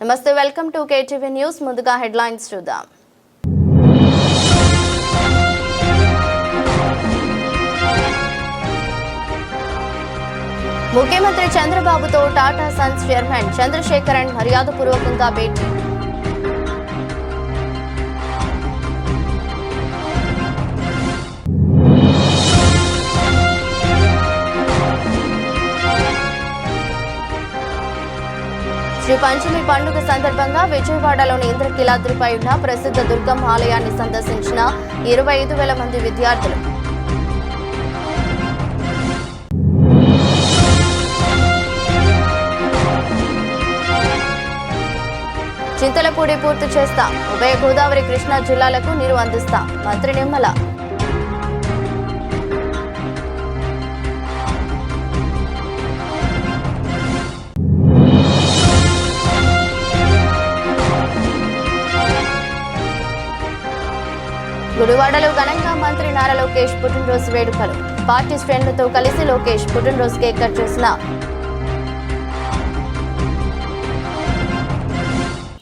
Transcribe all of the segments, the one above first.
నమస్తే welcome to KTV news. ముందుగా headlines చూద్దాం. ముఖ్యమంత్రి చంద్రబాబుతో టాటా సన్స్ చైర్మన్ చంద్రశేఖరన్ మర్యాదపూర్వకంగా భేటీ శ్రీ పంచమి పండుగ సందర్భంగా విజయవాడలోని ఇంద్రకీలాద్రిపై ఉన్న ప్రసిద్ధ దుర్గమ్మ ఆలయాన్ని సందర్శించిన ఇరవై ఐదు వేల మంది విద్యార్థులు. చింతలపూడి పూర్తి చేస్తాం. ఉభయ గోదావరి కృష్ణా జిల్లాలకు నీరు అందిస్తాం. మంత్రి నిమ్మల. గుడివాడలో ఘనంగా మంత్రి నారా లోకేష్ పుట్టినరోజు వేడుకలు. పార్టీ శ్రేణులతో కలిసి లోకేష్ పుట్టినరోజు కేక్ కట్ చేసిన.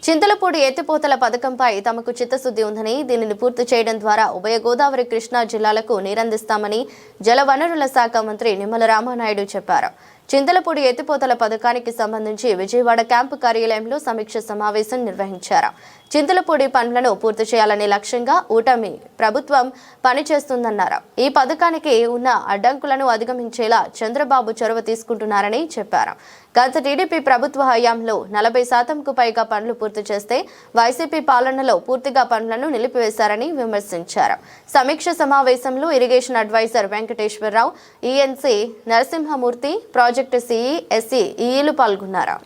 చింతలపూడి ఎత్తిపోతల పథకంపై తమకు చిత్తశుద్ధి ఉందని దీనిని పూర్తి చేయడం ద్వారా ఉభయ గోదావరి కృష్ణా జిల్లాలకు నీరందిస్తామని జలవనరుల శాఖ మంత్రి నిమ్మల రామానాయుడు చెప్పారు. చింతలపూడి ఎత్తిపోతల పథకానికి సంబంధించి విజయవాడ క్యాంపు కార్యాలయంలో సమీక్ష సమావేశం నిర్వహించారు. చింతలపూడి పనులను పూర్తి చేయాలనే లక్ష్యంగా ఊటమి ప్రభుత్వం పనిచేస్తుందన్నారు. ఈ పథకానికి ఉన్న అడ్డంకులను అధిగమించేలా చంద్రబాబు చొరవ తీసుకుంటున్నారని చెప్పారు. గత టీడీపీ ప్రభుత్వ హయాంలో నలభై శాతంకు పైగా పనులు పూర్తి చేస్తే వైసీపీ పాలనలో పూర్తిగా పనులను నిలిపివేశారని విమర్శించారు. సమీక్ష సమావేశంలో irrigation adviser Venkateswararao ENC Narasimhamurthy project CE SE ఈఈలు పాల్గొన్నారు.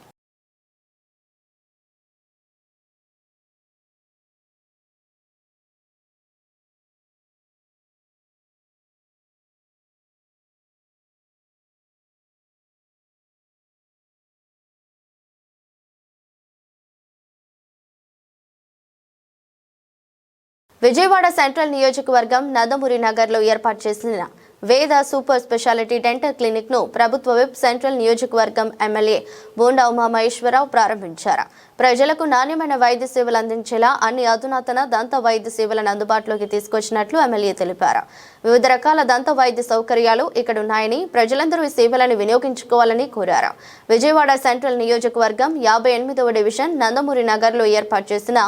విజయవాడ సెంట్రల్ నియోజకవర్గం నందమూరి నగర్లో ఏర్పాటు చేసిన వేద సూపర్ స్పెషాలిటీ డెంటల్ క్లినిక్ను ప్రభుత్వ విప్ సెంట్రల్ నియోజకవర్గం ఎమ్మెల్యే బోండా ఉమామహేశ్వరరావు ప్రారంభించారు. ప్రజలకు నాణ్యమైన వైద్య సేవలు అందించేలా అన్ని అధునాతన దంత వైద్య సేవలను అందుబాటులోకి తీసుకొచ్చినట్లు ఎమ్మెల్యే తెలిపారు. వివిధ రకాల దంత వైద్య సౌకర్యాలు ఇక్కడ ఉన్నాయని ప్రజలందరూ ఈ సేవలను వినియోగించుకోవాలని కోరారు. విజయవాడ సెంట్రల్ నియోజకవర్గం యాభై ఎనిమిదవ డివిజన్ నందమూరి నగర్లో ఏర్పాటు చేసిన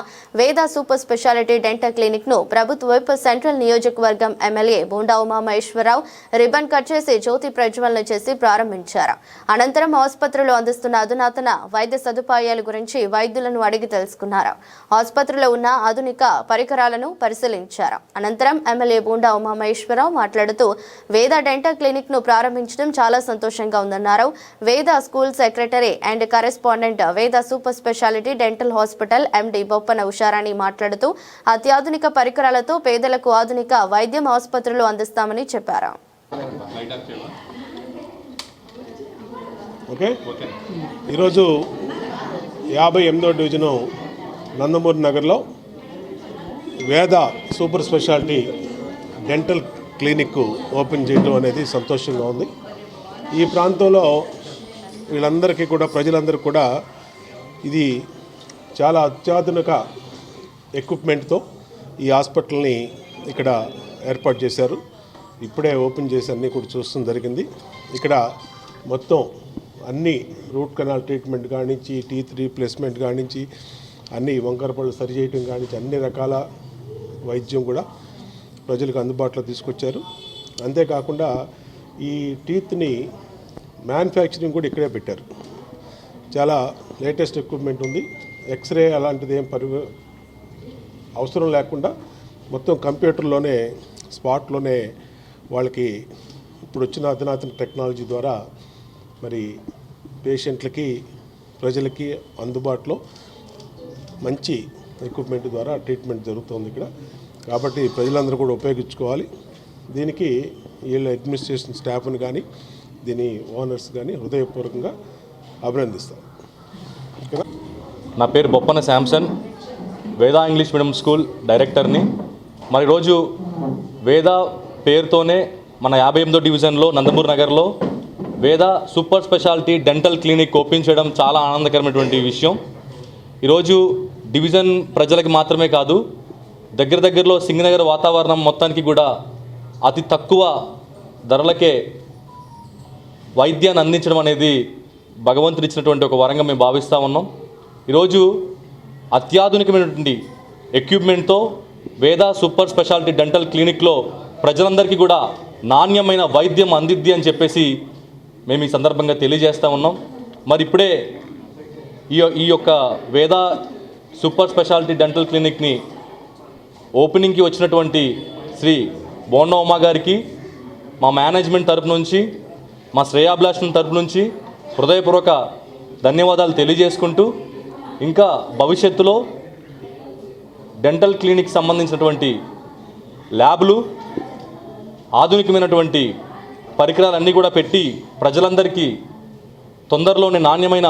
వేద సూపర్ స్పెషాలిటీ డెంటల్ క్లినిక్ను ప్రభుత్వ వైపు సెంట్రల్ నియోజకవర్గం MLA Bonda Umamaheswararao ribbon cut చేసి జ్యోతి ప్రజ్వలన చేసి ప్రారంభించారు. అనంతరం ఆసుపత్రిలో అందిస్తున్న అధునాతన వైద్య సదుపాయాల గురించి వైద్యులను అడిగి తెలుసుకున్నారు. ఆసుపత్రిలో ఉన్న ఆధునిక పరికరాలను పరిశీలించారు. అనంతరం ఎమ్మెల్యే బూండా ఉమామహేశ్వరరావు మాట్లాడుతూ వేద డెంటల్ క్లినిక్ను ప్రారంభించడం చాలా సంతోషంగా ఉందన్నారు. Veda school secretary and correspondent Veda super speciality dental hospital MD Boppana Usharani మాట్లాడుతూ అత్యాధునిక పరికరాలతో పేదలకు ఆధునిక వైద్యం ఆసుపత్రులు అందిస్తామని చెప్పారు. ఓకే. ఈరోజు యాభై ఎనిమిదో డివిజను నందమూరి నగర్లో Veda super speciality dental clinic open చేయడం అనేది సంతోషంగా ఉంది. ఈ ప్రాంతంలో వీళ్ళందరికీ కూడా ప్రజలందరూ కూడా ఇది చాలా అత్యాధునిక ఎక్విప్మెంట్తో ఈ హాస్పిటల్ని ఇక్కడ ఏర్పాటు చేశారు. ఇప్పుడే ఓపెన్ చేసి అన్నీ కూడా చూస్తూ జరిగింది. ఇక్కడ మొత్తం అన్ని రూట్ కెనాల్ ట్రీట్మెంట్ కానించి టీత్ రీప్లేస్మెంట్ కానించి అన్ని వంకరపళ్ళు సరి చేయటం కానించి అన్ని రకాల వైద్యం కూడా ప్రజలకు అందుబాటులో తీసుకొచ్చారు. అంతేకాకుండా ఈ టీత్ని మ్యానుఫ్యాక్చరింగ్ కూడా ఇక్కడే పెట్టారు. చాలా లేటెస్ట్ ఎక్విప్మెంట్ ఉంది. ఎక్స్రే అలాంటిది ఏం పరి అవసరం లేకుండా మొత్తం కంప్యూటర్లోనే స్పాట్లోనే వాళ్ళకి ఇప్పుడు వచ్చిన అధునాతన టెక్నాలజీ ద్వారా మరి పేషెంట్లకి ప్రజలకి అందుబాటులో మంచి ఎక్విప్మెంట్ ద్వారా ట్రీట్మెంట్ జరుగుతుంది ఇక్కడ. కాబట్టి ప్రజలందరూ కూడా ఉపయోగించుకోవాలి. దీనికి వీళ్ళ అడ్మినిస్ట్రేషన్ స్టాఫ్ని కానీ దీని ఓనర్స్ కానీ హృదయపూర్వకంగా అభినందిస్తాం. నా పేరు Boppana Samson. Veda English medium school డైరెక్టర్ని మరి రోజు వేద పేరుతోనే మన యాభై ఎనిమిదో డివిజన్లో నందమూరి నగర్లో Veda super speciality dental clinic open చేయడం చాలా ఆనందకరమైనటువంటి విషయం. ఈరోజు డివిజన్ ప్రజలకు మాత్రమే కాదు దగ్గర దగ్గరలో సింగనగర్ వాతావరణం మొత్తానికి కూడా అతి తక్కువ ధరలకే వైద్యాన్ని అందించడం అనేది భగవంతుడు ఇచ్చినటువంటి ఒక వరంగా మేము భావిస్తూ ఉన్నాం. ఈరోజు అత్యాధునికమైనటువంటి ఎక్విప్మెంట్తో వేద సూపర్ స్పెషాలిటీ డెంటల్ క్లినిక్లో ప్రజలందరికీ కూడా నాణ్యమైన వైద్యం అందిద్ది అని చెప్పేసి మేము ఈ సందర్భంగా తెలియజేస్తూ ఉన్నాం. మరి ఇప్పుడే ఈ ఈ యొక్క వేద సూపర్ స్పెషాలిటీ డెంటల్ క్లినిక్ని ఓపెనింగ్కి వచ్చినటువంటి శ్రీ బోండా ఉమా గారికి మా మేనేజ్మెంట్ తరపు నుంచి మా శ్రేయాభిలాషం తరపు నుంచి హృదయపూర్వక ధన్యవాదాలు తెలియజేసుకుంటూ ఇంకా భవిష్యత్తులో డెంటల్ క్లినిక్ సంబంధించినటువంటి ల్యాబ్లు ఆధునికమైనటువంటి పరికరాలన్నీ కూడా పెట్టి ప్రజలందరికీ తొందరలోనే నాణ్యమైన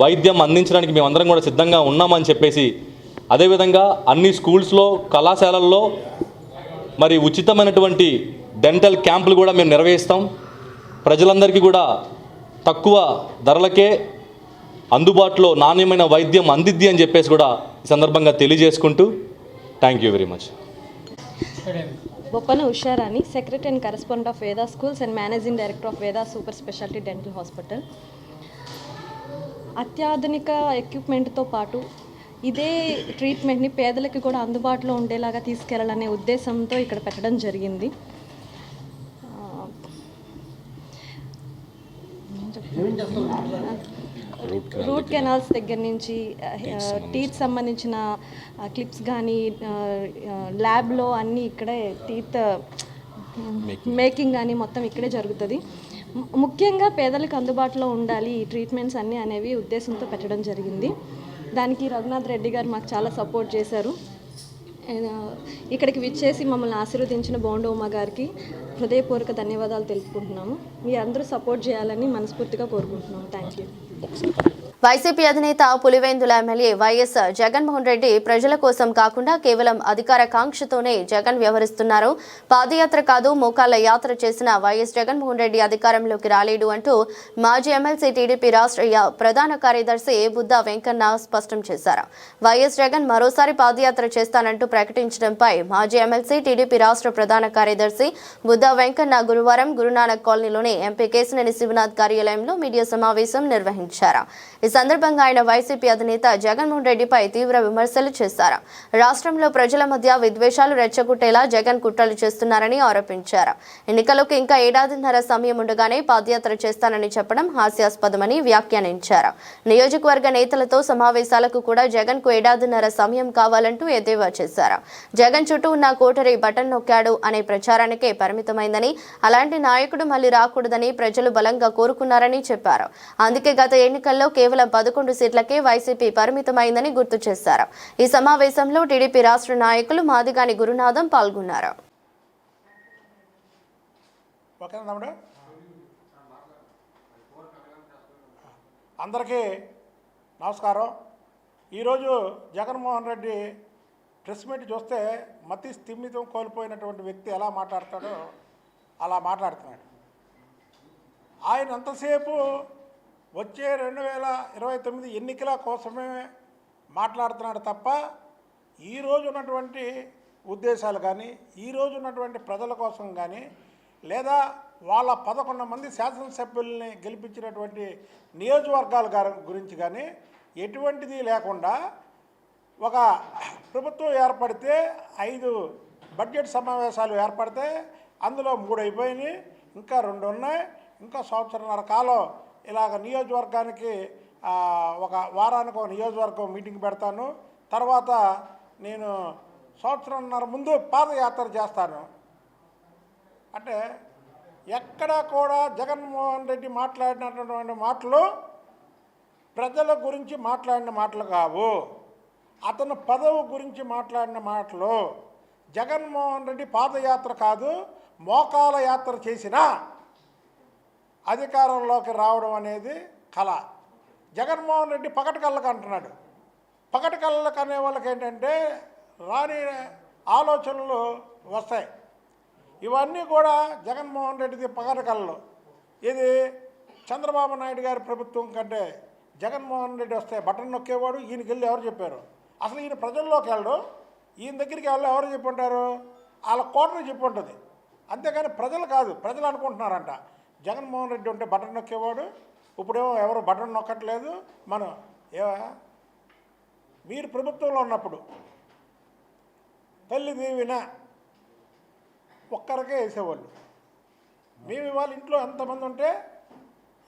వైద్యం అందించడానికి మేమందరం కూడా సిద్ధంగా ఉన్నామని చెప్పేసి అదేవిధంగా అన్ని స్కూల్స్లో కళాశాలల్లో మరి ఉచితమైనటువంటి డెంటల్ క్యాంపులు కూడా మేము నిర్వహిస్తాం. ప్రజలందరికీ కూడా తక్కువ ధరలకే అందుబాటులో నాణ్యమైన వైద్యం అందిద్ది అని చెప్పేసి కూడా ఈ సందర్భంగా తెలియజేసుకుంటూ thank you very much. Boppana Usharani secretary and correspondent of Veda schools and managing director of Veda super speciality dental hospital అత్యాధునిక ఎక్విప్మెంట్తో పాటు ఇదే ట్రీట్మెంట్ని పేదలకి కూడా అందుబాటులో ఉండేలాగా తీసుకెళ్ళాలనే ఉద్దేశంతో ఇక్కడ పెట్టడం జరిగింది ఆ, రూట్ కెనాల్స్ దగ్గర నుంచి టీత్ సంబంధించిన. క్లిప్స్ కానీ ల్యాబ్లో అన్నీ ఇక్కడే టీత్ మేకింగ్ కానీ మొత్తం ఇక్కడే జరుగుతుంది. ముఖ్యంగా పేదలకు అందుబాటులో ఉండాలి ఈ ట్రీట్మెంట్స్ అన్నీ అనేవి ఉద్దేశంతో పెట్టడం జరిగింది. దానికి రఘునాథ్ రెడ్డి గారు మాకు చాలా సపోర్ట్ చేశారు. ఇక్కడికి విచ్చేసి మమ్మల్ని ఆశీర్వదించిన బోండ ఉమా గారికి హృదయపూర్వక ధన్యవాదాలు తెలుపుకుంటున్నాము. మీ అందరూ సపోర్ట్ చేయాలని మనస్ఫూర్తిగా కోరుకుంటున్నాము. థ్యాంక్ యూ వైసీపీ అధినేత పులివేందుల ఎమ్మెల్యే వైఎస్ జగన్మోహన్ రెడ్డి ప్రజల కోసం కాకుండా కేవలం అధికార కాంక్షతోనే జగన్ వ్యవహరిస్తున్నారు. పాదయాత్ర కాదు మోకాళ్ళ యాత్ర చేసిన వైఎస్ జగన్మోహన్ రెడ్డి అధికారంలోకి రాలేడు అంటూ మాజీ ఎమ్మెల్సీ టీడీపీ రాష్ట్ర ప్రధాన కార్యదర్శి బుద్ధా వెంకన్న స్పష్టం చేశారు. వైఎస్ జగన్ మరోసారి పాదయాత్ర చేస్తానంటూ ప్రకటించడంపై మాజీ ఎమ్మెల్సీ టీడీపీ రాష్ట్ర ప్రధాన కార్యదర్శి బుద్ధా వెంకన్న గురువారం గురునానక్ కాలనీలోని ఎంపీ కేసినేని శివనాథ్ కార్యాలయంలో మీడియా సమావేశం నిర్వహించారు. ఈ సందర్భంగా ఆయన వైసీపీ అధినేత జగన్మోహన్ రెడ్డిపై తీవ్ర విమర్శలు చేశారు. రాష్ట్రంలో ప్రజల మధ్య విద్వేషాలు రెచ్చగొట్టేలా జగన్ కుట్రలు చేస్తున్నారని ఆరోపించారు. ఎన్నికలకు ఇంకా ఏడాదిన్నర సమయం ఉండగానే పాదయాత్ర చేస్తానని చెప్పడం హాస్యాస్పదమని వ్యాఖ్యానించారు. నియోజకవర్గ నేతలతో సమావేశాలకు కూడా జగన్కు ఏడాదిన్నర సమయం కావాలంటూ ఎద్దేవా చేశారు. జగన్ చుట్టూ ఉన్న కోటరీ బటన్ నొక్కాడు అనే ప్రచారానికే పరిమితమైందని అలాంటి నాయకుడు మళ్ళీ రాకూడదని ప్రజలు బలంగా కోరుకున్నారని చెప్పారు. అందుకే గత ఎన్నికల్లో కేవలం పదకొండు సీట్లకే వైసీపీ పరిమితమైందని గుర్తు చేశారు. ఈ సమావేశంలో టీడీపీ రాష్ట్ర నాయకులు మాదిగాని గురునాథం పాల్గొన్నారు. అందరికీ నమస్కారం. ఈరోజు జగన్మోహన్ రెడ్డి ప్రెస్ మీట్ చూస్తే మతి స్థిమితం కోల్పోయినటువంటి వ్యక్తి ఎలా మాట్లాడతాడో అలా మాట్లాడుతున్నాడు. ఆయన ఎంతసేపు వచ్చే రెండు వేల ఇరవై తొమ్మిది ఎన్నికల కోసమే మాట్లాడుతున్నాడు తప్ప ఈరోజు ఉన్నటువంటి ఉద్దేశాలు కానీ ఈరోజు ఉన్నటువంటి ప్రజల కోసం కానీ లేదా వాళ్ళ పదకొండు మంది శాసనసభ్యుల్ని గెలిపించినటువంటి నియోజకవర్గాల గురించి కానీ ఎటువంటిది లేకుండా ఒక ప్రభుత్వం ఏర్పడితే ఐదు బడ్జెట్ సమావేశాలు ఏర్పడితే అందులో మూడు అయిపోయినాయి ఇంకా రెండు ఉన్నాయి ఇంకా సంవత్సరంన్నర కాలం ఇలాగ నియోజకవర్గానికి ఒక వారానికి ఒక నియోజకవర్గం మీటింగ్ పెడతాను. తర్వాత నేను సంవత్సరంన్నర ముందు పాదయాత్ర చేస్తాను. అంటే ఎక్కడ కూడా జగన్మోహన్ రెడ్డి మాట్లాడినటువంటి మాటలు ప్రజల గురించి మాట్లాడిన మాటలు కావు. అతను పదవి గురించి మాట్లాడిన మాటలు జగన్మోహన్ రెడ్డి పాదయాత్ర కాదు మోకాల యాత్ర చేసినా అధికారంలోకి రావడం అనేది కళ. జగన్మోహన్ రెడ్డి పగటి కళ్ళకు అంటున్నాడు. పకటి కళ్ళకు అనే వాళ్ళకి ఏంటంటే రాని ఆలోచనలు వస్తాయి. ఇవన్నీ కూడా జగన్మోహన్ రెడ్డిది పగటి కళ్ళు ఇది చంద్రబాబు నాయుడు గారి ప్రభుత్వం కంటే జగన్మోహన్ రెడ్డి వస్తే బటన్ నొక్కేవాడు ఈయనకి వెళ్ళి ఎవరు చెప్పారు? అసలు ఈయన ప్రజల్లోకి వెళ్ళడు. ఈయన దగ్గరికి వెళ్ళి ఎవరు చెప్పుంటారు వాళ్ళ కోటను చెప్పి ఉంటుంది. అంతేగాని ప్రజలు కాదు ప్రజలు అనుకుంటున్నారంట. జగన్మోహన్ రెడ్డి ఉంటే బటన్ నొక్కేవాడు ఇప్పుడేమో ఎవరు బటన్ నొక్కట్లేదు. మనం ఏ మీరు ప్రభుత్వంలో ఉన్నప్పుడు తల్లి దీవిన ఒక్కరికే వేసేవాళ్ళు. మేము ఇవాళ ఇంట్లో ఎంతమంది ఉంటే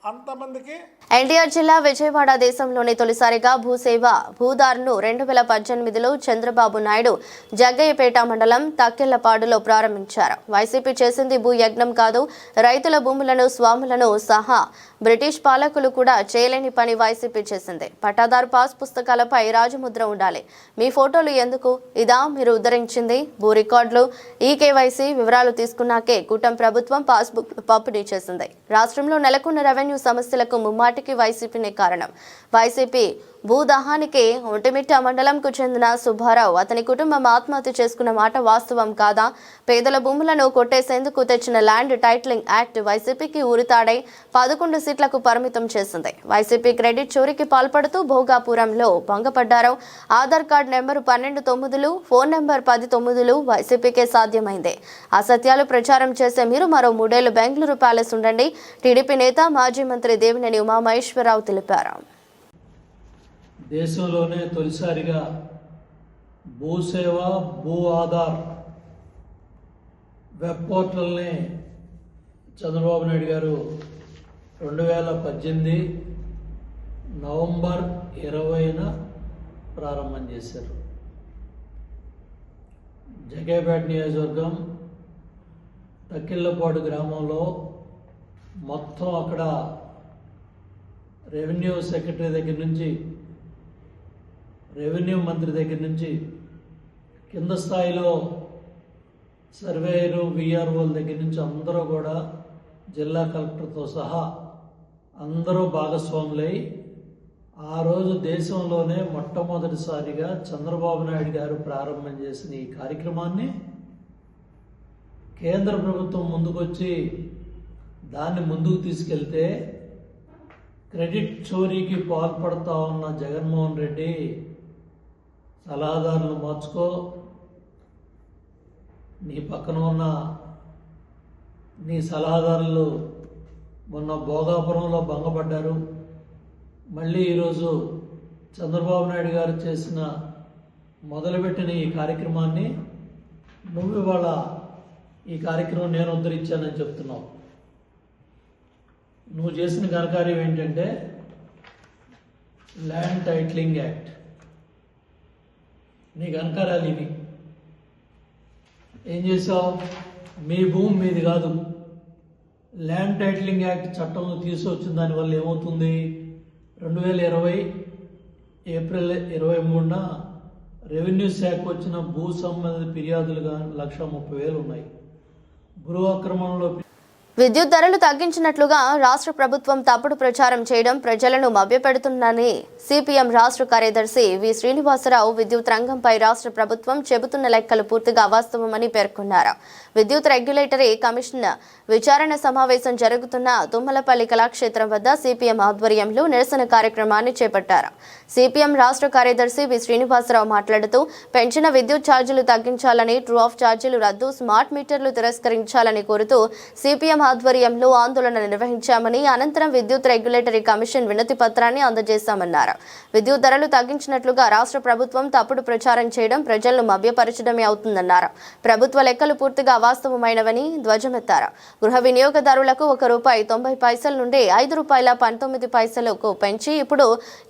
అంతమందికి ఎన్టీఆర్ జిల్లా విజయవాడ దేశంలోనే తొలిసారిగా భూసేవ భూదారును రెండు వేల పద్దెనిమిదిలో చంద్రబాబు నాయుడు జగ్గయ్యపేట మండలం తక్కెళ్ళపాడులో ప్రారంభించారు. వైసీపీ చేసింది భూ యజ్ఞం కాదు రైతుల భూములను స్వాములను సహా బ్రిటిష్ పాలకులు కూడా చేయలేని పని వైసీపీ చేసింది. పట్టాదారు పాస్ పుస్తకాలపై రాజముద్ర ఉండాలి. మీ ఫోటోలు ఎందుకు? ఇదా మీరు ఉద్ధరించింది? భూ రికార్డులు ఈ కేవైసీ వివరాలు తీసుకున్నాకే కూటమి ప్రభుత్వం పాస్బుక్ పంపిణీ చేసింది. రాష్ట్రంలో నెలకొన్న రెవెన్యూ సమస్యలకు ముమ్మాటికి వైసీపీనే కారణం. వైసీపీ భూదహానికి ఒంటిమిట్ట మండలంకు చెందిన సుబ్బారావు అతని కుటుంబం ఆత్మహత్య చేసుకున్న మాట వాస్తవం కాదా? పేదల భూములను కొట్టేసేందుకు తెచ్చిన ల్యాండ్ టైటిలింగ్ యాక్ట్ వైసీపీకి ఉరితాడై పదకొండు సీట్లకు పరిమితం చేసింది. వైసీపీ క్రెడిట్ చోరీకి పాల్పడుతూ భోగాపురంలో భంగపడ్డారు. ఆధార్ కార్డు నెంబరు పన్నెండు తొమ్మిదిలు ఫోన్ నెంబర్ పది తొమ్మిదిలు వైసీపీకే సాధ్యమైంది. అసత్యాలు ప్రచారం చేసే మీరు మరో మూడేళ్ళు బెంగళూరు ప్యాలెస్ ఉండండి. టీడీపీ నేత మాజీ మంత్రి దేవినేని ఉమామహేశ్వరరావు తెలిపారు. దేశంలోనే తొలిసారిగా భూసేవ భూ ఆధార్ వెబ్ పోర్టల్ని చంద్రబాబు నాయుడు గారు రెండు వేల పద్దెనిమిది నవంబర్ ఇరవైన ప్రారంభం చేశారు. జగేపేట నియోజకవర్గం తక్కిళ్ళపాడు గ్రామంలో మొత్తం అక్కడ రెవెన్యూ సెక్రటరీ దగ్గర నుంచి రెవెన్యూ మంత్రి దగ్గర నుంచి కింద స్థాయిలో సర్వేయరు విఆర్ఓల దగ్గర నుంచి అందరూ కూడా జిల్లా కలెక్టర్తో సహా అందరూ భాగస్వాములై ఆ రోజు దేశంలోనే మొట్టమొదటిసారిగా చంద్రబాబు నాయుడు గారు ప్రారంభం చేసిన ఈ కార్యక్రమాన్ని కేంద్ర ప్రభుత్వం ముందుకొచ్చి దాన్ని ముందుకు తీసుకెళ్తే క్రెడిట్ చోరీకి పాల్పడతా ఉన్న జగన్మోహన్ రెడ్డి సలహాదారులు మార్చుకో. నీ పక్కన ఉన్న నీ సలహాదారులు మొన్న భోగాపురంలో భంగపడ్డారు. మళ్ళీ ఈరోజు చంద్రబాబు నాయుడు గారు చేసిన మొదలుపెట్టిన ఈ కార్యక్రమాన్ని నువ్వు ఇవాళ ఈ కార్యక్రమం నేను ఉద్ధరించానని చెప్తున్నావు. నువ్వు చేసిన ఘనకార్యం ఏంటంటే ల్యాండ్ టైట్లింగ్ యాక్ట్. నీకు ఘనకార్యాలు ఇవి ఏం చేసావు మీ భూమి మీది కాదు. ల్యాండ్ టైటిలింగ్ యాక్ట్ చట్టంలో తీసుకొచ్చిన దానివల్ల ఏమవుతుంది? రెండు వేల ఇరవై ఏప్రిల్ ఇరవై మూడున రెవెన్యూ శాఖ వచ్చిన భూ సంబంధిత ఫిర్యాదులుగా లక్ష ముప్పై వేలు ఉన్నాయి. భూ ఆక్రమణలో విద్యుత్ ధరలు తగ్గించినట్లుగా రాష్ట్ర ప్రభుత్వం తప్పుడు ప్రచారం చేయడం ప్రజలను మభ్యపెడుతుందని సిపిఎం రాష్ట్ర కార్యదర్శి వి శ్రీనివాసరావు విద్యుత్ రంగంపై రాష్ట్ర ప్రభుత్వం చెబుతున్న లెక్కలు పూర్తిగా అవాస్తవమని పేర్కొన్నారు. విద్యుత్ రెగ్యులేటరీ కమిషన్ విచారణ సమావేశం జరుగుతున్న తుమ్మలపల్లి కళాక్షేత్రం వద్ద సిపిఎం ఆధ్వర్యంలో నిరసన కార్యక్రమాన్ని చేపట్టారు. సిపిఎం రాష్ట్ర కార్యదర్శి వి శ్రీనివాసరావు మాట్లాడుతూ పెంచిన విద్యుత్ ఛార్జీలు తగ్గించాలని ట్రూ ఆఫ్ ఛార్జీలు రద్దు స్మార్ట్ మీటర్లు తిరస్కరించాలని కోరుతూ సిపిఎం ఆధ్వర్యంలో ఆందోళన నిర్వహించామని అనంతరం విద్యుత్ రెగ్యులేటరీ కమిషన్ వినతి పత్రాన్ని అందజేశామన్నారు. విద్యుత్ ధరలు తగ్గించినట్లుగా రాష్ట్ర ప్రభుత్వం తప్పుడు ప్రచారం చేయడం ప్రజలను మభ్యపరచడమే అవుతుందన్నారు. ప్రభుత్వ లెక్కలు పూర్తిగా అవాస్తవమైనవని ధ్వజమెత్తారు. గృహ వినియోగదారులకు ఒక రూపాయి తొంభై పైసల నుండి ఐదు రూపాయల పంతొమ్మిది పైసలకు పెంచి ఇప్పుడు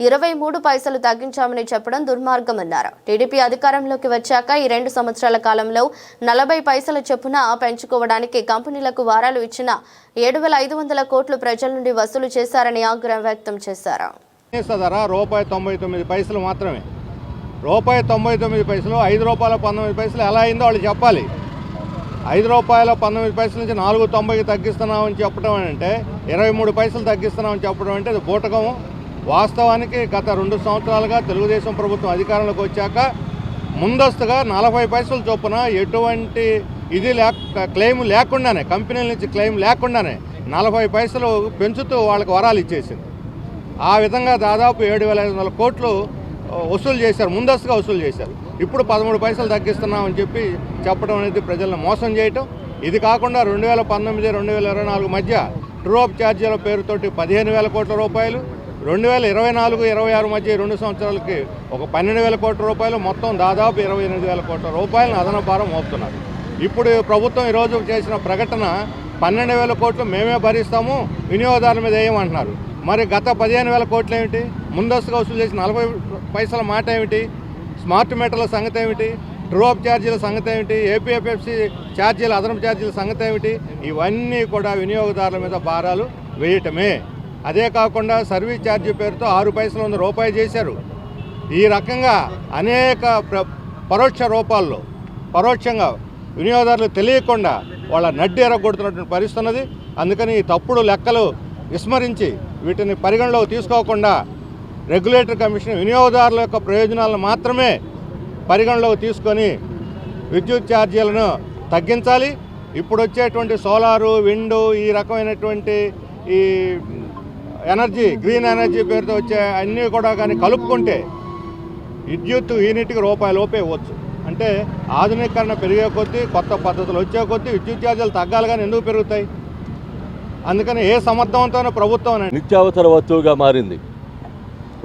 ఇరవై మూడు పైసలు తగ్గించామని చెప్పడం దుర్మార్గమన్నారు. టీడీపీ అధికారంలోకి వచ్చాక ఈ రెండు సంవత్సరాల కాలంలో నలభై పైసల చొప్పున పెంచుకోవడానికి కంపెనీలకు వారాలు ఇచ్చిన ఏడు వేల ఐదు వందల కోట్లు ప్రజల నుండి వసూలు చేశారని ఆగ్రహం వ్యక్తం చేశారు. ధర రూపాయి తొంభై తొమ్మిది పైసలు మాత్రమే. రూపాయి తొంభై తొమ్మిది పైసలు ఐదు రూపాయల పంతొమ్మిది పైసలు ఎలా అయిందో వాళ్ళు చెప్పాలి. ఐదు రూపాయల పంతొమ్మిది పైసల నుంచి నాలుగు తొంభైకి తగ్గిస్తున్నామని చెప్పడం అంటే ఇరవై మూడు పైసలు తగ్గిస్తున్నామని చెప్పడం అంటే అది బూటకం వాస్తవానికి గత రెండు సంవత్సరాలుగా తెలుగుదేశం ప్రభుత్వం అధికారంలోకి వచ్చాక ముందస్తుగా నలభై పైసలు చొప్పున ఎటువంటి ఇది లేక క్లెయిమ్ లేకుండానే కంపెనీల నుంచి క్లెయిమ్ లేకుండానే నలభై పైసలు పెంచుతూ వాళ్ళకి వరాలు ఇచ్చేసింది. ఆ విధంగా దాదాపు ఏడు వేల ఐదు వందల కోట్లు వసూలు చేశారు ముందస్తుగా వసూలు చేశారు. ఇప్పుడు పదమూడు పైసలు తగ్గిస్తున్నామని చెప్పి చెప్పడం అనేది ప్రజలను మోసం చేయటం. ఇది కాకుండా రెండు వేల పంతొమ్మిది రెండు వేల ఇరవై నాలుగు మధ్య ట్రూఅప్ ఛార్జీల పేరుతోటి పదిహేను వేల కోట్ల రూపాయలు రెండు వేల ఇరవై నాలుగు ఇరవై ఆరు మధ్య రెండు సంవత్సరాలకి ఒక పన్నెండు వేల కోట్ల రూపాయలు మొత్తం దాదాపు ఇరవై ఎనిమిది వేల కోట్ల రూపాయలను అదనపు భారం మోపుతున్నారు. ఇప్పుడు ప్రభుత్వం ఈరోజు చేసిన ప్రకటన పన్నెండు వేల కోట్లు మేమే భరిస్తాము వినియోగదారుల మీద వేయమంటున్నారు. మరి గత పదిహేను వేల కోట్లు ఏమిటి? ముందస్తుగా వసూలు చేసిన నలభై పైసల మాట ఏమిటి? స్మార్ట్ మీటర్ల సంగతి ఏమిటి? ట్రూఅప్ ఛార్జీల సంగతి ఏమిటి? ఏపీఎఫ్ఎఫ్సి ఛార్జీల అదనపు ఛార్జీల సంగతి ఏమిటి? ఇవన్నీ కూడా వినియోగదారుల మీద భారాలు వేయటమే. అదే కాకుండా సర్వీస్ ఛార్జీ పేరుతో ఆరు పైసలు వంద రూపాయలు చేశారు. ఈ రకంగా అనేక పరోక్ష రూపాల్లో పరోక్షంగా వినియోగదారులు తెలియకుండా వాళ్ళ నడ్డి ఎరగొడుతున్నటువంటి పరిస్థితి ఉన్నది. అందుకని ఈ తప్పుడు లెక్కలు విస్మరించి వీటిని పరిగణలోకి తీసుకోకుండా రెగ్యులేటరీ కమిషన్ వినియోగదారుల యొక్క ప్రయోజనాలను మాత్రమే పరిగణలోకి తీసుకొని విద్యుత్ ఛార్జీలను తగ్గించాలి. ఇప్పుడు వచ్చేటువంటి సోలారు విండు ఈ రకమైనటువంటి ఈ ఎనర్జీ గ్రీన్ ఎనర్జీ పేరుతో వచ్చే అన్నీ కూడా కానీ కలుపుకుంటే విద్యుత్ యూనిట్కి రూపాయి లోపే ఇవ్వచ్చు. అంటే ఆధునీకరణ పెరిగే కొద్దీ కొత్త పద్ధతులు వచ్చే కొద్దీ విద్యుత్ ఛార్జీలు తగ్గాలి కానీ ఎందుకు పెరుగుతాయి? అందుకని ఏ సమర్థవంతమైన ప్రభుత్వం నిత్యావసర వస్తువుగా మారింది.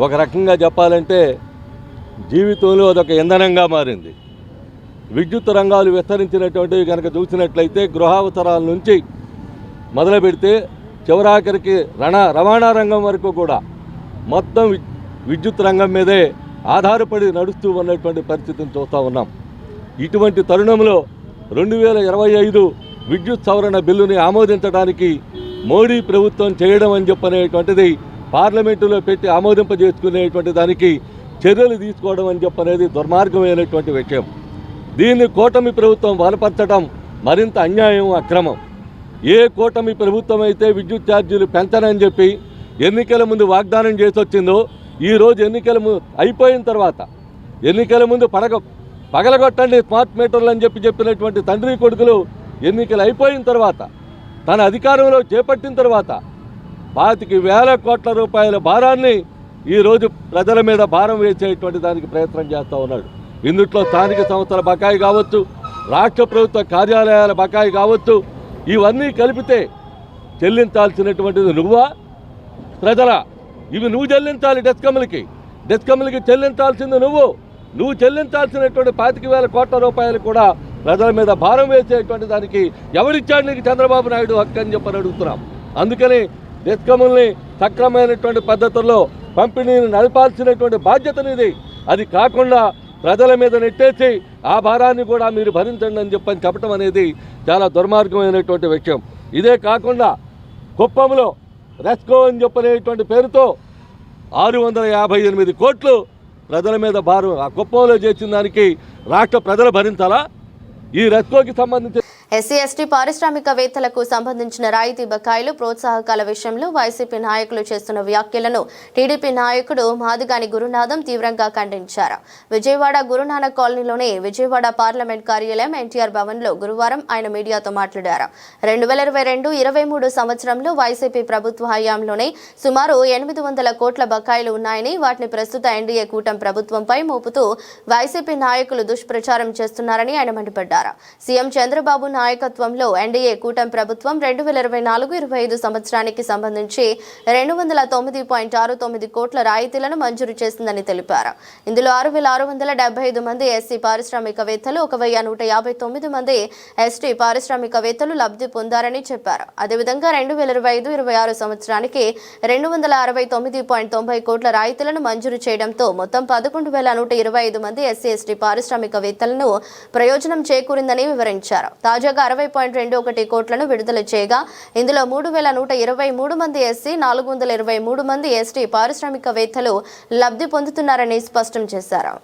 ఒక రకంగా చెప్పాలంటే జీవితంలో అదొక ఇంధనంగా మారింది. విద్యుత్ రంగాలు విస్తరించినటువంటివి కనుక చూసినట్లయితే గృహావసరాల నుంచి మొదలు పెడితే చివరాఖరికి రణ రవాణా రంగం వరకు కూడా మొత్తం విద్యుత్ రంగం మీదే ఆధారపడి నడుస్తూ ఉన్నటువంటి పరిస్థితిని చూస్తూ ఉన్నాం. ఇటువంటి తరుణంలో రెండు వేల ఇరవై ఐదు విద్యుత్ సవరణ బిల్లుని ఆమోదించడానికి మోడీ ప్రభుత్వం చేయడం అని చెప్పనేటువంటిది పార్లమెంటులో పెట్టి ఆమోదింపజేసుకునేటువంటి దానికి చర్యలు తీసుకోవడం అని చెప్పనేది దుర్మార్గమైనటువంటి విషయం. దీన్ని కూటమి ప్రభుత్వం బలపరచడం మరింత అన్యాయం అక్రమం. ఏ కూటమి ప్రభుత్వం అయితే విద్యుత్ ఛార్జీలు పెంచనని చెప్పి ఎన్నికల ముందు వాగ్దానం చేసి వచ్చిందో ఈరోజు ఎన్నికల ము అయిపోయిన తర్వాత ఎన్నికల ముందు పడగ పగలగొట్టండి స్మార్ట్ మీటర్లు అని చెప్పి చెప్పినటువంటి తండ్రి కొడుకులు ఎన్నికలు అయిపోయిన తర్వాత తన అధికారంలో చేపట్టిన తర్వాత పాతికి వేల కోట్ల రూపాయల భారాన్ని ఈరోజు ప్రజల మీద భారం వేసేటువంటి దానికి ప్రయత్నం చేస్తూ ఉన్నాడు. ఇందుట్లో స్థానిక సంస్థల బకాయి కావచ్చు రాష్ట్ర ప్రభుత్వ కార్యాలయాల బకాయి కావచ్చు ఇవన్నీ కలిపితే చెల్లించాల్సినటువంటిది నువ్వా? ప్రజల ఇవి నువ్వు చెల్లించాలి డెస్కమ్లకి డెస్కమ్లకి చెల్లించాల్సింది నువ్వు. నువ్వు చెల్లించాల్సినటువంటి పాతిక వేల కోట్ల రూపాయలు కూడా ప్రజల మీద భారం వేసేటువంటి దానికి ఎవరిచ్చాడు నీకు చంద్రబాబు నాయుడు హక్కు అని చెప్పని అడుగుతున్నాం. అందుకని డెస్కమ్ల్ని సక్రమైనటువంటి పద్ధతుల్లో పంపిణీని నడపాల్సినటువంటి బాధ్యత నీది. అది కాకుండా ప్రజల మీద నెట్టేసి ఆ భారాన్ని కూడా మీరు భరించండి అని చెప్పని చెప్పడం అనేది చాలా దుర్మార్గమైనటువంటి విషయం. ఇదే కాకుండా కుప్పంలో రెస్కో అని చెప్పనేటువంటి పేరుతో ఆరు వందల యాభై ఎనిమిది కోట్లు ప్రజల మీద భారం ఆ కుప్పంలో చేసిన దానికి రాష్ట్ర ప్రజలు భరించాలా? ఈ రెస్కోకి సంబంధించి ఎస్సీ ఎస్టీ పారిశ్రామికవేత్తలకు సంబంధించిన రాయితీ బకాయిలు ప్రోత్సాహకాల విషయంలో వైసీపీ నాయకులు చేస్తున్న వ్యాఖ్యలను టీడీపీ నాయకుడు మాదిగాని గురునాథం తీవ్రంగా ఖండించారు. విజయవాడ గురునానక్ కాలనీలోని విజయవాడ పార్లమెంట్ కార్యాలయం ఎన్టీఆర్ భవన్లో గురువారం ఆయన మీడియాతో మాట్లాడారు. రెండు వేల ఇరవై రెండు ఇరవై మూడు సంవత్సరంలో వైసీపీ ప్రభుత్వ హయాంలోనే సుమారు ఎనిమిది వందల కోట్ల బకాయిలు ఉన్నాయని వాటిని ప్రస్తుత ఎన్డీఏ కూటమి ప్రభుత్వంపై మోపుతూ వైసీపీ నాయకులు దుష్ప్రచారం చేస్తున్నారని ఆయన మండిపడ్డారు. సీఎం చంద్రబాబు నాయకత్వంలో ఎన్డీఏ కూటమి ప్రభుత్వం రెండు వేల ఇరవై నాలుగు ఇరవై ఐదు సంవత్సరానికి సంబంధించి రెండు వందల తొమ్మిది పాయింట్ ఆరు తొమ్మిది కోట్ల రాయితీలను మంజూరు చేసిందని తెలిపారు. ఇందులో ఆరు వేల ఆరు వందల డెబ్బై ఐదు మంది ఎస్సీ పారిశ్రామికవేత్తలు ఒక వెయ్యి నూట యాభై తొమ్మిది మంది ఎస్టీ పారిశ్రామికవేత్తలు లబ్ధి పొందారని చెప్పారు. అదేవిధంగా రెండు వేల ఇరవై ఐదు ఇరవై ఆరు సంవత్సరానికి రెండు వందల అరవై తొమ్మిది పాయింట్ తొంభై కోట్ల రాయితీలను మంజూరు చేయడంతో మొత్తం పదకొండు వేల నూట ఇరవై ఐదు మంది ఎస్సీ ఎస్టీ పారిశ్రామికవేత్తలను ప్రయోజనం చేకూరిందని వివరించారు. తాజాగా అరవై పాయింట్ రెండు ఒకటి కోట్లను విడుదల చేయగా ఇందులో మూడు వేల నూట ఇరవై మూడు మంది ఎస్సీ నాలుగు వందల ఇరవై మూడు మంది ఎస్టీ పారిశ్రామికవేత్తలు లబ్ధి పొందుతున్నారని స్పష్టం చేశారు.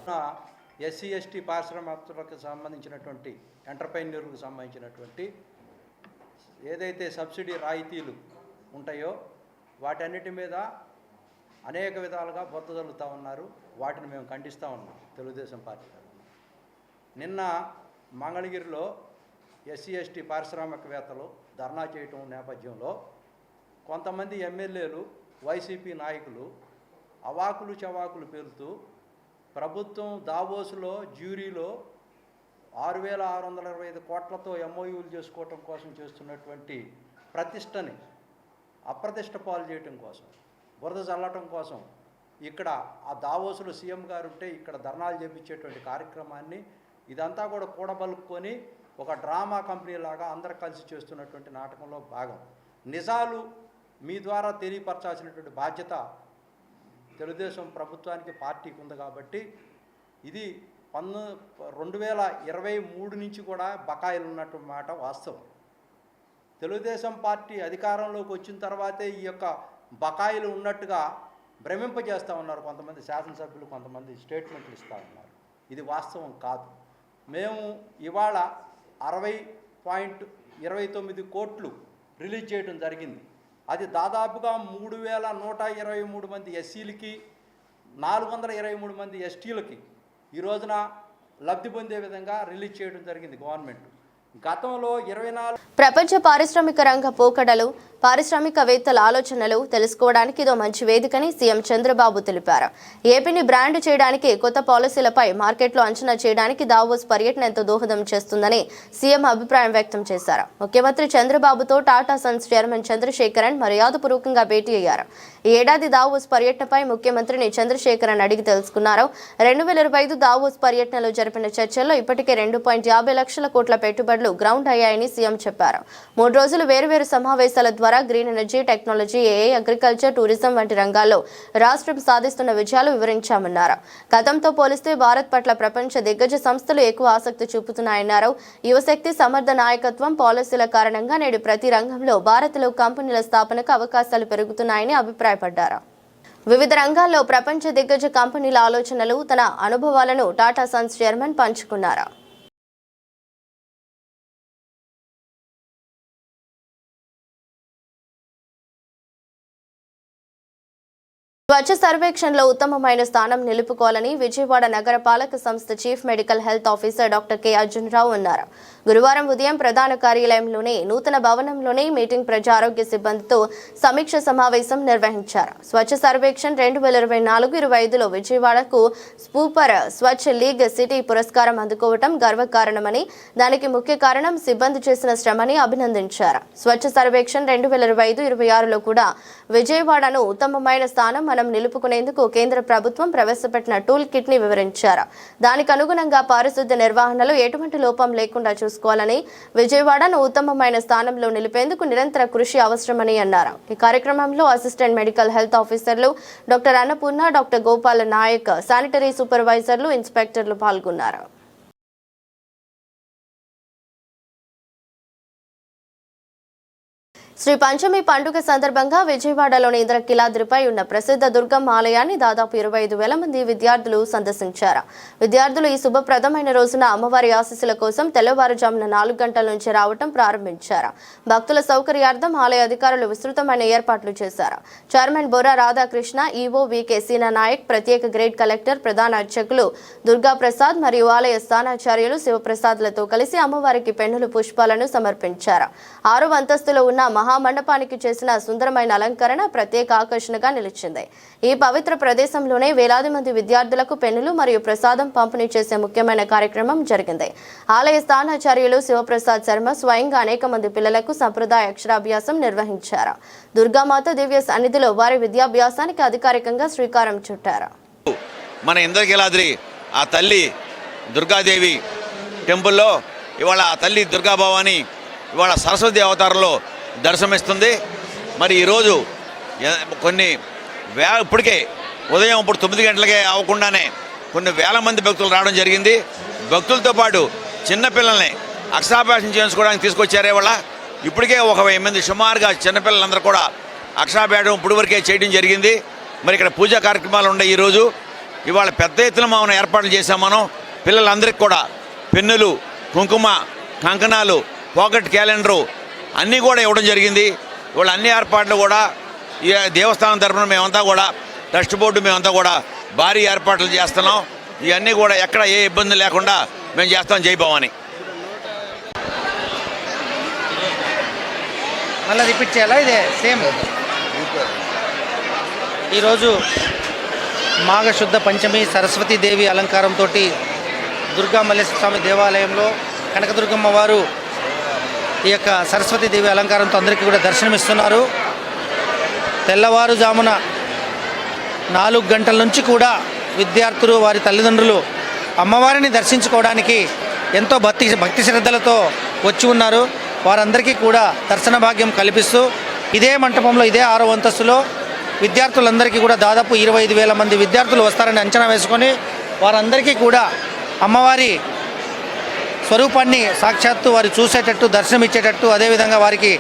ఎస్సీ ఎస్టీ పారిశ్రామికకు సంబంధించినటువంటి ఎంటర్ప్రైన్యూర్కు సంబంధించినటువంటి ఏదైతే సబ్సిడీ రాయితీలు ఉంటాయో వాటన్నిటి మీద అనేక విధాలుగా బొత్తదలుతూ ఉన్నారు. వాటిని మేము ఖండిస్తూ ఉన్నాం తెలుగుదేశం పార్టీ నిన్న మంగళగిరిలో ఎస్సీ ఎస్టీ పారిశ్రామికవేత్తలు ధర్నా చేయటం నేపథ్యంలో కొంతమంది ఎమ్మెల్యేలు వైసీపీ నాయకులు అవాకులు చవాకులు పేలుతూ ప్రభుత్వం దావోసులో జ్యూరీలో ఆరు వేల ఆరు వందల ఇరవై ఐదు కోట్లతో ఎంఓయూలు చేసుకోవటం కోసం చేస్తున్నటువంటి ప్రతిష్టని అప్రతిష్ట పాలు చేయటం కోసం బురద చల్లటం కోసం ఇక్కడ ఆ దావోసులు సీఎం గారు ఉంటే ఇక్కడ ధర్నాలు చేపించేటువంటి కార్యక్రమాన్ని ఇదంతా కూడా కూడబలుక్కొని ఒక డ్రామా కంపెనీ లాగా అందరు కలిసి చేస్తున్నటువంటి నాటకంలో భాగం. నిజాలు మీ ద్వారా తెలియపరచాల్సినటువంటి బాధ్యత తెలుగుదేశం ప్రభుత్వానికి పార్టీకి ఉంది కాబట్టి ఇది పన్ను రెండు వేల ఇరవై మూడు నుంచి కూడా బకాయిలు ఉన్నట్టు మాట వాస్తవం. తెలుగుదేశం పార్టీ అధికారంలోకి వచ్చిన తర్వాతే ఈ యొక్క బకాయిలు ఉన్నట్టుగా భ్రమింపజేస్తూ ఉన్నారు కొంతమంది శాసనసభ్యులు కొంతమంది స్టేట్మెంట్లు ఇస్తూ ఉన్నారు. ఇది వాస్తవం కాదు. మేము ఇవాళ అరవై పాయింట్ ఇరవై తొమ్మిది కోట్లు రిలీజ్ చేయడం జరిగింది. అది దాదాపుగా మూడు వేల నూట ఇరవై మూడు మంది ఎస్సీలకి నాలుగు వందల ఇరవై మూడు మంది ఎస్టీలకి ఈ రోజున లబ్ధి పొందే విధంగా రిలీజ్ చేయడం జరిగింది గవర్నమెంట్. గతంలో ఇరవై నాలుగు ప్రపంచ పారిశ్రామిక రంగ పోకడలు పారిశ్రామికవేత్తల ఆలోచనలు తెలుసుకోవడానికి ఇదో మంచి వేదికని సీఎం చంద్రబాబు తెలిపారు. ఏపీని బ్రాండ్ చేయడానికి కొత్త పాలసీలపై మార్కెట్లో అంచనా చేయడానికి దావోస్ పర్యటన ఎంతో దోహదం చేస్తుందని సీఎం అభిప్రాయం వ్యక్తం చేశారు. ముఖ్యమంత్రి చంద్రబాబుతో టాటా సన్స్ చైర్మన్ చంద్రశేఖరన్ మర్యాదపూర్వకంగా భేటీ అయ్యారు. ఈ ఏడాది దావోస్ పర్యటనపై ముఖ్యమంత్రిని చంద్రశేఖరన్ అడిగి తెలుసుకున్నారు. రెండు వేల ఇరవై ఐదు దావోస్ పర్యటనలో జరిపిన చర్చల్లో ఇప్పటికే రెండు పాయింట్ యాభై లక్షల కోట్ల పెట్టుబడులు గ్రౌండ్ అయ్యాయని సీఎం చెప్పారు. మూడు రోజులు వేరువేరు సమావేశాల ద్వారా green energy technology AI agriculture tourism వంటి రంగాల్లో రాష్ట్రం సాధిస్తున్న విజయాలు వివరించామన్నారు. గతంతో పోలిస్తే భారత్ పట్ల ప్రపంచ దిగ్గజ సంస్థలు ఎక్కువ ఆసక్తి చూపుతున్నాయన్నారు. యువశక్తి సమర్థ నాయకత్వం పాలసీల కారణంగా నేడు ప్రతి రంగంలో భారత్లో కంపెనీల స్థాపనకు అవకాశాలు పెరుగుతున్నాయని అభిప్రాయపడ్డారు. వివిధ రంగాల్లో ప్రపంచ దిగ్గజ కంపెనీల ఆలోచనలు తన అనుభవాలను టాటా సన్స్ చైర్మన్ పంచుకున్నారు. స్వచ్ఛ సర్వేక్షణలో ఉత్తమమైన స్థానం నిలుపుకోవాలని విజయవాడ నగర పాలక సంస్థ chief medical health officer doctor K Arjunarao అన్నారు. గురువారం ఉదయం ప్రధాన కార్యాలయంలోని నూతన భవనంలోని మీటింగ్ ప్రజారోగ్య సిబ్బందితో సమీక్ష సమావేశం నిర్వహించారు. స్వచ్ఛ సర్వేక్షణ్ రెండు వేల ఇరవై నాలుగు ఇరవై ఐదులో విజయవాడకు స్పూపర్ స్వచ్ఛ లీగ్ సిటీ పురస్కారం అందుకోవటం గర్వకారణమని దానికి ముఖ్య కారణం సిబ్బంది చేసిన శ్రమని అభినందించారు. స్వచ్ఛ సర్వేక్షణ్ రెండు వేల ఇరవై ఐదు ఇరవై ఆరులో కూడా విజయవాడను ఉత్తమమైన స్థానం మనం నిలుపుకునేందుకు కేంద్ర ప్రభుత్వం ప్రవేశపెట్టిన టూల్ కిట్ని వివరించారు. దానికి అనుగుణంగా పారిశుద్ధ్య నిర్వహణలో ఎటువంటి లోపం లేకుండా చూసుకోవాలని విజయవాడను ఉత్తమమైన స్థానంలో నిలిపేందుకు నిరంతర కృషి అవసరమని అన్నారు. ఈ కార్యక్రమంలో అసిస్టెంట్ మెడికల్ హెల్త్ ఆఫీసర్లు doctor Annapurna doctor Gopala Nayak sanitary సూపర్వైజర్లు ఇన్స్పెక్టర్లు పాల్గొన్నారు. శ్రీ పంచమి పండుగ సందర్భంగా విజయవాడలోని ఇంద్రకిలాద్రిపై ఉన్న ప్రసిద్ధ దుర్గమ్మ ఆలయాన్ని దాదాపు ఇరవై ఐదు వేల మంది విద్యార్థులు సందర్శించారు. విద్యార్థులు ఈ శుభప్రదమైన రోజున అమ్మవారి ఆశీస్సుల కోసం తెల్లవారుజామున నాలుగు గంటల నుంచి రావటం ప్రారంభించారు. భక్తుల సౌకర్యార్థం ఆలయ అధికారులు విస్తృతమైన ఏర్పాట్లు చేశారు. Chairman Borra Radhakrishna EO VK Seena Nayak ప్రత్యేక గ్రేడ్ కలెక్టర్ ప్రధాన అర్చకులు దుర్గా ప్రసాద్ మరియు ఆలయ స్థానాచార్యులు శివప్రసాద్లతో కలిసి అమ్మవారికి పెన్నులు పుష్పాలను సమర్పించారు. ఆరు అంతస్తులో ఉన్న మహామండపానికి చేసిన సుందరమైన అలంకరణ ప్రత్యేక ఆకర్షణగా నిలిచింది. ఈ పవిత్ర ప్రదేశంలోనే వేలాది మంది విద్యార్థులకు పెన్నులు మరియు ప్రసాదం పంపిణీ చేసే ముఖ్యమైన కార్యక్రమం జరిగింది. ఆలయ స్థానాచార్యులు శివప్రసాద్ శర్మ స్వయంగా అనేక మంది పిల్లలకు సంప్రదాయ అక్షరాభ్యాసం నిర్వహించారు. దుర్గామాత దివ్య సన్నిధిలో వారి విద్యాభ్యాసానికి అధికారికంగా శ్రీకారం చుట్టారు. మన ఇంద్రకీలాద్రి ఆ తల్లి దుర్గాదేవి టెంపుల్లో ఇవాళ ఆ తల్లి దుర్గాభవాని ఇవాళ సరస్వతి అవతారంలో దర్శనమిస్తుంది. మరి ఈరోజు కొన్ని వే ఇప్పటికే ఉదయం ఇప్పుడు తొమ్మిది గంటలకే అవ్వకుండానే కొన్ని వేల మంది భక్తులు రావడం జరిగింది. భక్తులతో పాటు చిన్నపిల్లల్ని అక్షరాభ్యాసం చేయించుకోవడానికి తీసుకొచ్చారే వాళ్ళ. ఇప్పటికే ఒక వెయ్యి మంది సుమారుగా చిన్నపిల్లలందరూ కూడా అక్షరాభ్యాసం ఇప్పుడు వరకే చేయడం జరిగింది. మరి ఇక్కడ పూజా కార్యక్రమాలు ఉన్నాయి ఈరోజు. ఇవాళ పెద్ద ఎత్తున మనం ఏర్పాట్లు చేశాం మనం. పిల్లలందరికీ కూడా పెన్నులు కుంకుమ కంకణాలు పాకెట్ క్యాలెండరు అన్నీ కూడా ఇవ్వడం జరిగింది. ఇవాళ అన్ని ఏర్పాట్లు కూడా ఈ దేవస్థానం తరఫున మేమంతా కూడా ట్రస్ట్ బోర్డు మేమంతా కూడా భారీ ఏర్పాట్లు చేస్తున్నాం. ఇవన్నీ కూడా ఎక్కడ ఏ ఇబ్బంది లేకుండా మేము చేస్తాం. జైభవాని మళ్ళీ రిపీట్ చేయాలా? ఇదే సేమ్. ఈరోజు మాఘశుద్ధ పంచమి సరస్వతీదేవి అలంకారంతో దుర్గా మల్లేశ్వర స్వామి దేవాలయంలో కనకదుర్గమ్మ వారు ఈ యొక్క సరస్వతీదేవి అలంకారంతో అందరికీ కూడా దర్శనమిస్తున్నారు. తెల్లవారుజామున నాలుగు గంటల నుంచి కూడా విద్యార్థులు వారి తల్లిదండ్రులు అమ్మవారిని దర్శించుకోవడానికి ఎంతో భక్తి భక్తి శ్రద్ధలతో వచ్చి ఉన్నారు. వారందరికీ కూడా దర్శన భాగ్యం కల్పిస్తూ ఇదే మంటపంలో ఇదే ఆరో అంతస్తులో విద్యార్థులందరికీ కూడా దాదాపు ఇరవై ఐదు వేల మంది విద్యార్థులు వస్తారని అంచనా వేసుకొని వారందరికీ కూడా అమ్మవారి స్వరూపాన్ని సాక్షాత్తు వారు చూసేటట్టు దర్శనం ఇచ్చేటట్టు అదేవిధంగా వారికి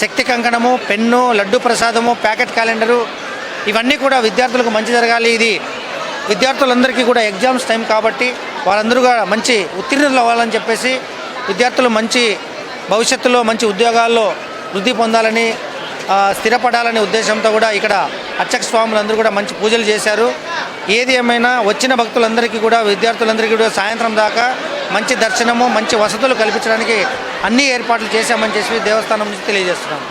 శక్తి కంకణము పెన్ను లడ్డు ప్రసాదము ప్యాకెట్ క్యాలెండరు ఇవన్నీ కూడా విద్యార్థులకు మంచి జరగాలి. ఇది విద్యార్థులందరికీ కూడా ఎగ్జామ్స్ టైం కాబట్టి వారందరూ కూడా మంచి ఉత్తీర్ణులు అవ్వాలని చెప్పేసి విద్యార్థులు మంచి భవిష్యత్తులో మంచి ఉద్యోగాల్లో వృద్ధి పొందాలని స్థిరపడాలనే ఉద్దేశంతో కూడా ఇక్కడ అర్చక స్వాములందరూ కూడా మంచి పూజలు చేశారు. ఏది ఏమైనా వచ్చిన భక్తులందరికీ కూడా విద్యార్థులందరికీ కూడా సాయంత్రం దాకా మంచి దర్శనము మంచి వసతులు కల్పించడానికి అన్ని ఏర్పాట్లు చేశామని చెప్పి దేవస్థానం నుంచి తెలియజేస్తున్నాం.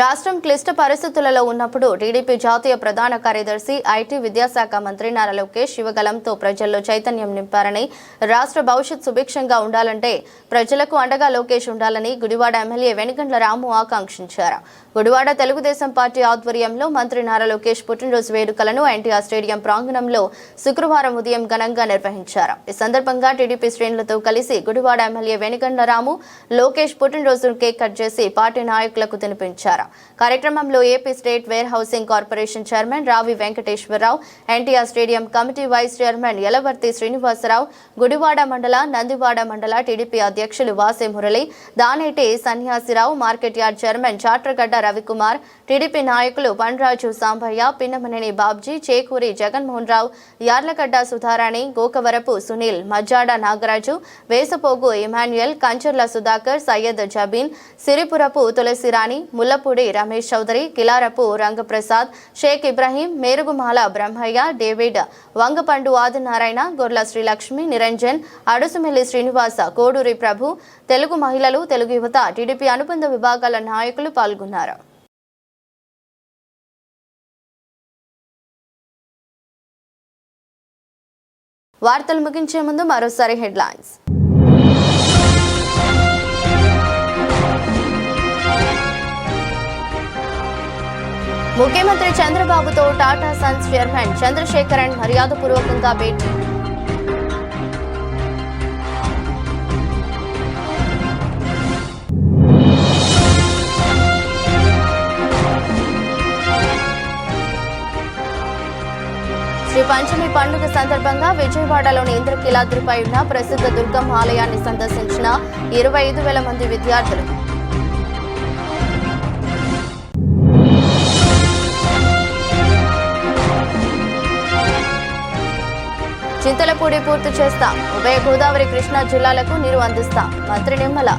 రాష్ట్రం క్లిష్ట పరిస్థితులలో ఉన్నప్పుడు టీడీపీ జాతీయ ప్రధాన కార్యదర్శి ఐటీ విద్యాశాఖ మంత్రి నారా లోకేష్ శివగలంతో ప్రజల్లో చైతన్యం నింపారని రాష్ట్ర భవిష్యత్ సుభిక్షంగా ఉండాలంటే ప్రజలకు అండగా లోకేష్ ఉండాలని గుడివాడ ఎమ్మెల్యే వెనుగండ్ల రాము ఆకాంక్షించారు. గుడివాడ తెలుగుదేశం పార్టీ ఆధ్వర్యంలో మంత్రి నారా లోకేష్ పుట్టినరోజు వేడుకలను ఎన్టీఆర్ స్టేడియం ప్రాంగణంలో శుక్రవారం ఉదయం ఘనంగా నిర్వహించారు. ఈ సందర్భంగా టీడీపీ శ్రేణులతో కలిసి గుడివాడ ఎమ్మెల్యే వెనుగండ్ల రాము లోకేష్ పుట్టినరోజు కేక్ కట్ చేసి పార్టీ నాయకులకు తినిపించారు. కార్యక్రమంలో AP state ware housing corporation chairman Ravi Venkateswararao NTR stadium committee vice chairman Yalavarthi Srinivasarao Gudivada మండల నందివాడ మండల టీడీపీ అధ్యక్షులు Vase Murali Daneti Sanyasirao market yard chairman Chatragadda Ravikumar TDP నాయకులు Pandraju Sambaiah Pinnamaneni Babji Chekuri Jaganmohan Rao Yarlagadda Sudharani Gokavarapu Sunil Majjada Nagaraju Vesapogu Emmanuel Kancharla Sudhakar Syed Jabeen Siripurapu తులసిరాణి Mullapudi Ramesh Chowdary Kilarapu Rangaprasad Sheikh Ibrahim Merugumala Brahmaiah David Vangapandu Adinarayana Gorla Srilakshmi Niranjan అడుసుమెల్లి Srinivasa Koduri Prabhu Telugu మహిళలు తెలుగు యువత టీడీపీ అనుబంధ విభాగాల నాయకులు పాల్గొన్నారు. వార్తలు ముగించే ముందు మరోసారి హెడ్లైన్స్. ముఖ్యమంత్రి చంద్రబాబుతో టాటా సన్స్ చైర్మన్ చంద్రశేఖరన్ మర్యాదపూర్వకంగా భేటీ శ్రీ పంచమి పండుగ సందర్భంగా విజయవాడలోని ఇంద్రకీలాద్రిపై ఉన్న ప్రసిద్ధ దుర్గమ్మ ఆలయాన్ని సందర్శించిన ఇరవై ఐదు వేల మంది విద్యార్థులు. చింతలపూడి పూర్తి చేస్తాం. ఉభయ గోదావరి కృష్ణా జిల్లాలకు నీరు అందిస్తాం. మంత్రి నిమ్మల.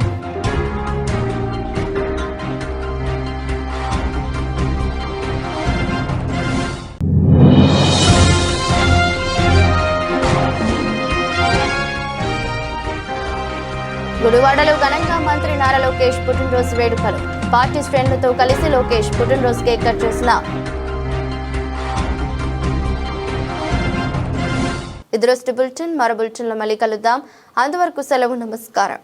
గుడివాడలో ఘనంగా మంత్రి నారా లోకేష్ పుట్టినరోజు వేడుకలు. పార్టీ శ్రేణులతో కలిసి లోకేష్ పుట్టినరోజు కేక్ కట్ చేసిన ఇది బులెటిన్ మరో బులెటిన్లో మళ్ళీ కలుద్దాం. అంతవరకు సెలవు నమస్కారం.